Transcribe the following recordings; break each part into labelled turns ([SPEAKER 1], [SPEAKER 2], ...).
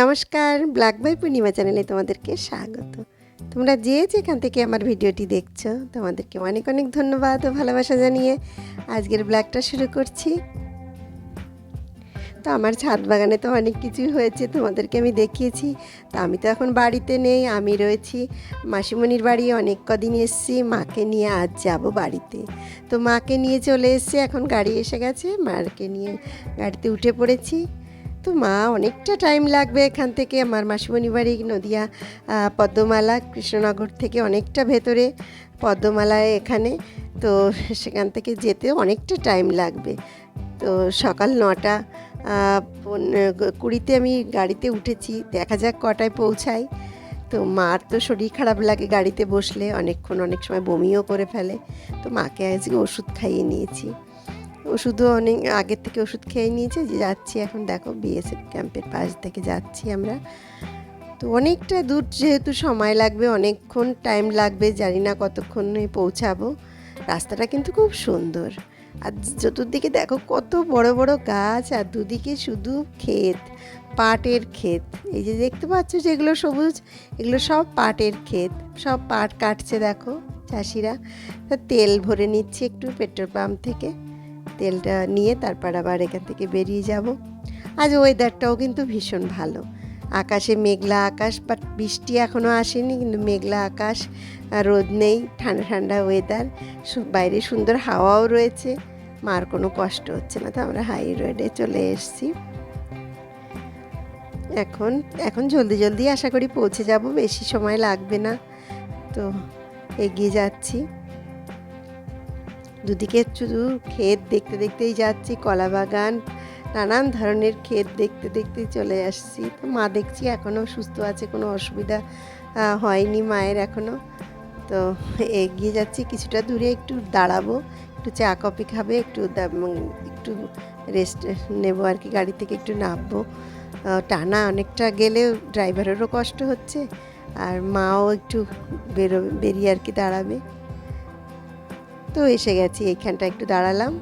[SPEAKER 1] নমস্কার, black by পূর্ণিমা চ্যানেলে তোমাদেরকে স্বাগত। তোমরা যে যেখান থেকে আমার ভিডিওটি দেখছ, তোমাদেরকে অনেক অনেক ধন্যবাদ ও ভালোবাসা জানিয়ে আজকের ব্ল্যাগটা শুরু করছি। তো আমার ছাদ বাগানে তো অনেক কিছুই হয়েছে, তোমাদেরকে আমি দেখিয়েছি। তো আমি তো এখন বাড়িতে নেই, আমি রয়েছি। মাসিমণির বাড়ি অনেক কদিন এসেছি, মাকে নিয়ে আজ যাব বাড়িতে। তো মাকে নিয়ে চলে এসেছি, এখন গাড়ি এসে গেছে, মাকে নিয়ে গাড়িতে উঠে পড়েছি। তো মা, অনেকটা টাইম লাগবে এখান থেকে আমার মাসিমণি বাড়ি, নদিয়া পদ্মমালা, কৃষ্ণনগর থেকে অনেকটা ভেতরে পদ্মমালায় এখানে। তো সেখান থেকে যেতে অনেকটা টাইম লাগবে। তো সকাল নটা কুড়িতে আমি গাড়িতে উঠেছি, দেখা যাক কটায় পৌঁছাই। তো মার তো শরীর খারাপ লাগে গাড়িতে বসলে, অনেকক্ষণ অনেক সময় বমিও করে ফেলে। তো মাকে আজকে ওষুধ খাইয়ে নিয়েছি। ওষুধও অনেক আগের থেকে ওষুধ খেয়ে নিয়েছে যে যাচ্ছি এখন দেখো বিএসএফ ক্যাম্পের পাশ থেকে যাচ্ছি আমরা। তো অনেকটা দূর যেহেতু সময় লাগবে, অনেকক্ষণ টাইম লাগবে, জানি না কতক্ষণে পৌঁছাবো। রাস্তাটা কিন্তু খুব সুন্দর। আর চতুর্দিকে দেখো কত বড় বড় গাছ, আর দুদিকে শুধু ক্ষেত, পাটের ক্ষেত। এই যে দেখতে পাচ্ছ যেগুলো সবুজ, এগুলো সব পাটের ক্ষেত, সব পাট কাটছে দেখো চাষিরা। তেল ভরে নিচ্ছে একটু পেট্রোল পাম্প থেকে। তেলটা নিয়ে তারপর আবার এখান থেকে বেরিয়ে যাব। আজ ওয়েদারটাও কিন্তু ভীষণ ভালো। আকাশে মেঘলা আকাশ বাট বৃষ্টি এখনও আসেনি, কিন্তু মেঘলা আকাশ রোদ নেই, ঠান্ডা ঠান্ডা ওয়েদার বাইরে সুন্দর হাওয়াও রয়েছে, মার কোনো কষ্ট হচ্ছে না, তো আমরা হাই রোডে চলে এসেছি। এখন এখন জলদি জলদি আশা করি পৌঁছে যাব, বেশি সময় লাগবে না, তো এগিয়ে যাচ্ছি। দুদিকে শুধু ক্ষেত দেখতে দেখতেই যাচ্ছি, কলা বাগান, নানান ধরনের ক্ষেত দেখতে দেখতেই চলে আসছি। তো মা দেখছি এখনও সুস্থ আছে, কোনো অসুবিধা হয়নি মায়ের এখনও তো এগিয়ে যাচ্ছি, কিছুটা দূরে একটু দাঁড়াবো, একটু চা, কফি খাবে, একটু একটু রেস্ট নেব আর কি, গাড়ি থেকে একটু নামবো। টানা অনেকটা গেলে ড্রাইভারেরও কষ্ট হচ্ছে, আর মাও একটু বেরো, বেরিয়ে আর কি দাঁড়াবে। তো এসে গেছি এইখানটা একটু দাঁড়ালাম।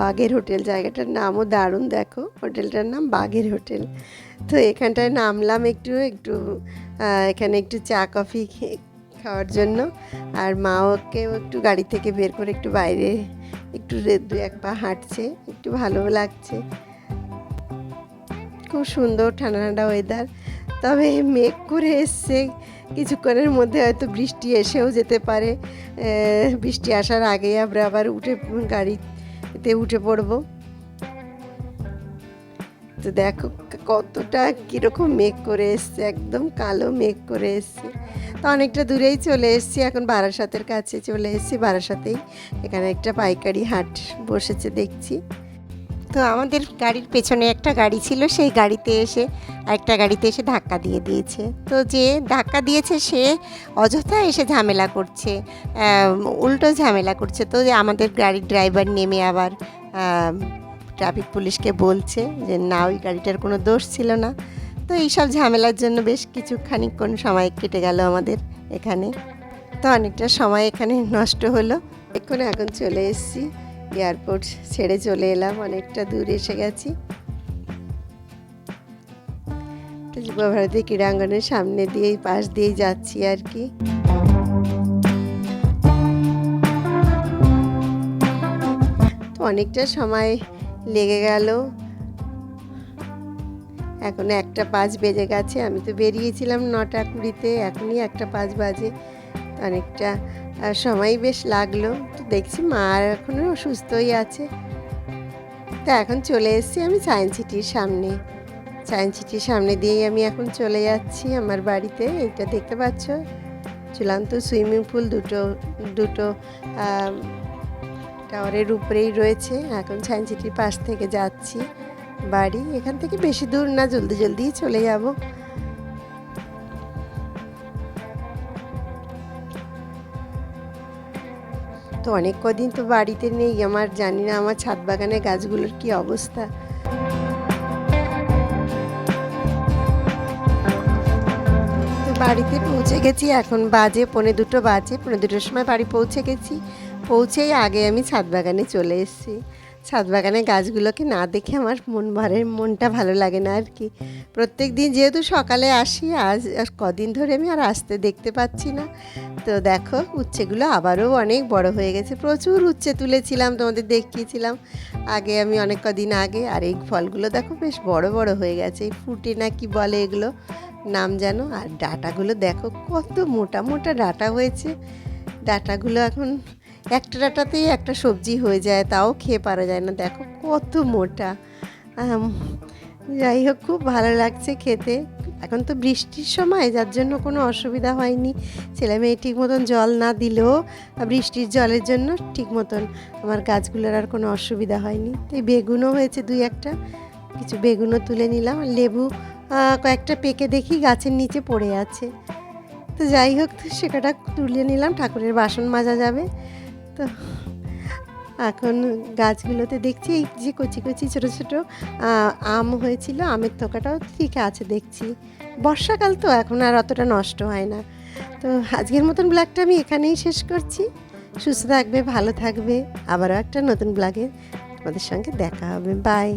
[SPEAKER 1] বাগের হোটেল জায়গাটার নামও দারুণ, দেখো। হোটেলটার নাম বাগের হোটেল। তো এখানটায় নামলাম একটু একটু এখানে একটু চা, কফি খাওয়ার জন্য। আর মাওকেও একটু গাড়ি থেকে বের করে একটু বাইরে, একটু দু এক পা হাঁটছে, একটু ভালোও লাগছে। খুব সুন্দর ঠান্ডা ঠান্ডা ওয়েদার তবে মেঘ করে এসছে কিছুক্ষণের মধ্যে হয়তো বৃষ্টি এসেও যেতে পারে। বৃষ্টি আসার আগেই আমরা আবার উঠে গাড়িতে উঠে পড়ব। তো দেখো কতটা কীরকম মেঘ করে এসছে, একদম কালো মেঘ করে এসছে। তো অনেকটা দূরেই চলে এসেছি, এখন বারাসাতের কাছে চলে এসেছি। বারাসাতেই এখানে একটা পাইকারি হাট বসেছে, দেখছি। তো আমাদের গাড়ির পেছনে একটা গাড়ি ছিল, সেই গাড়িতে এসে একটা গাড়িতে এসে ধাক্কা দিয়ে দিয়েছে। তো যে ধাক্কা দিয়েছে সে অযথা এসে ঝামেলা করছে উল্টো ঝামেলা করছে। তো যে আমাদের গাড়ির ড্রাইভার নেমে আবার ট্রাফিক পুলিশকে বলছে যে, না, ওই গাড়িটার কোনো দোষ ছিল না। তো এইসব ঝামেলার জন্য বেশ কিছু খানিকক্ষণ সময় কেটে গেল আমাদের এখানে। তো অনেকটা সময় এখানে নষ্ট হলো। এখন এখন চলে এসেছি। এয়ারপোর্ট ছেড়ে চলে এলাম, অনেকটা দূর এসে গেছি। যুবভারতী ক্রীড়াঙ্গনের সামনে দিয়েই, পাশ দিয়েই যাচ্ছি আর কি। তো অনেকটা সময় লেগে গেল। এখন একটা পাঁচ বেজে গেছে, আমি তো বেরিয়েছিলাম নটা কুড়িতে, এখনই একটা পাঁচ বাজে। অনেকটা সময় বেশ লাগল। তো দেখছি মা এখনও সুস্থই আছে। তো এখন চলে এসেছি আমি সায়েন্স সিটির সামনে। সায়েন্স সিটির সামনে দিয়েই আমি এখন চলে যাচ্ছি আমার বাড়িতে। এইটা দেখতে পাচ্ছ? চূড়ান্ত সুইমিং পুল দুটো দুটো টাওয়ারের উপরেই রয়েছে। এখন সায়েন্স সিটির পাশ থেকে যাচ্ছি বাড়ি। এখান থেকে বেশি দূর না, জলদি জলদি চলে যাব। তো অনেক কদিন তো বাড়িতে নেই, আমার জানি না আমার ছাদ বাগানে গাছগুলোর কি অবস্থা। বাড়িতে পৌঁছে গেছি, এখন বাজে পনে দুটো বাজে, পনে দুটোর সময় বাড়ি পৌঁছে গেছি। পৌঁছেই আগে আমি ছাদ বাগানে চলে এসেছি। ছাদ বাগানে গাছগুলোকে না দেখে আমার মন ভরে, মনটা ভালো লাগে না আর কি। প্রত্যেক দিন যেহেতু সকালে আসি, আজ আর কদিন ধরে আমি আর আসতে দেখতে পাচ্ছি না। তো দেখো, উচ্ছেগুলো আবারও অনেক বড় হয়ে গেছে। প্রচুর উচ্ছে তুলেছিলাম, তোমাদের দেখিয়েছিলাম। আগে আমি অনেক কদিন আগে, আর এই ফলগুলো দেখো বেশ বড় বড় হয়ে গেছে। এই ফুটে না কি বলে এগুলো, নাম জানো? আর ডাটাগুলো দেখো, কত মোটা মোটা ডাটা হয়েছে। ডাটাগুলো এখন একটা ডাটাতেই একটা সবজি হয়ে যায়, তাও খেয়ে পারা যায় না। দেখো কত মোটা। যাই হোক, খুব ভালো লাগছে খেতে। এখন তো বৃষ্টির সময়, যার জন্য কোনো অসুবিধা হয়নি। ছেলে মেয়ে ঠিক মতন জল না দিলেও বৃষ্টির জলের জন্য ঠিক মতন আমার গাছগুলোর আর কোনো অসুবিধা হয়নি। তো বেগুনও হয়েছে দুই একটা, কিছু বেগুনও তুলে নিলাম লেবু কয়েকটা পেকে দেখি গাছের নিচে পড়ে আছে। তো যাই হোক তো সেটা তুলে নিলাম, ঠাকুরের বাসন মাজা যাবে। তো এখন গাছগুলোতে দেখছি এই যে কচি কচি ছোটো ছোটো আম হয়েছিল, আমের থোকাটাও ঠিক আছে দেখছি। বর্ষাকাল তো এখন আর অতটা নষ্ট হয় না। তো আজকের মতন ব্লগটা আমি এখানেই শেষ করছি। সুস্থ থাকবে, ভালো থাকবে। আবারও একটা নতুন ব্লগে তোমাদের সঙ্গে দেখা হবে। বাই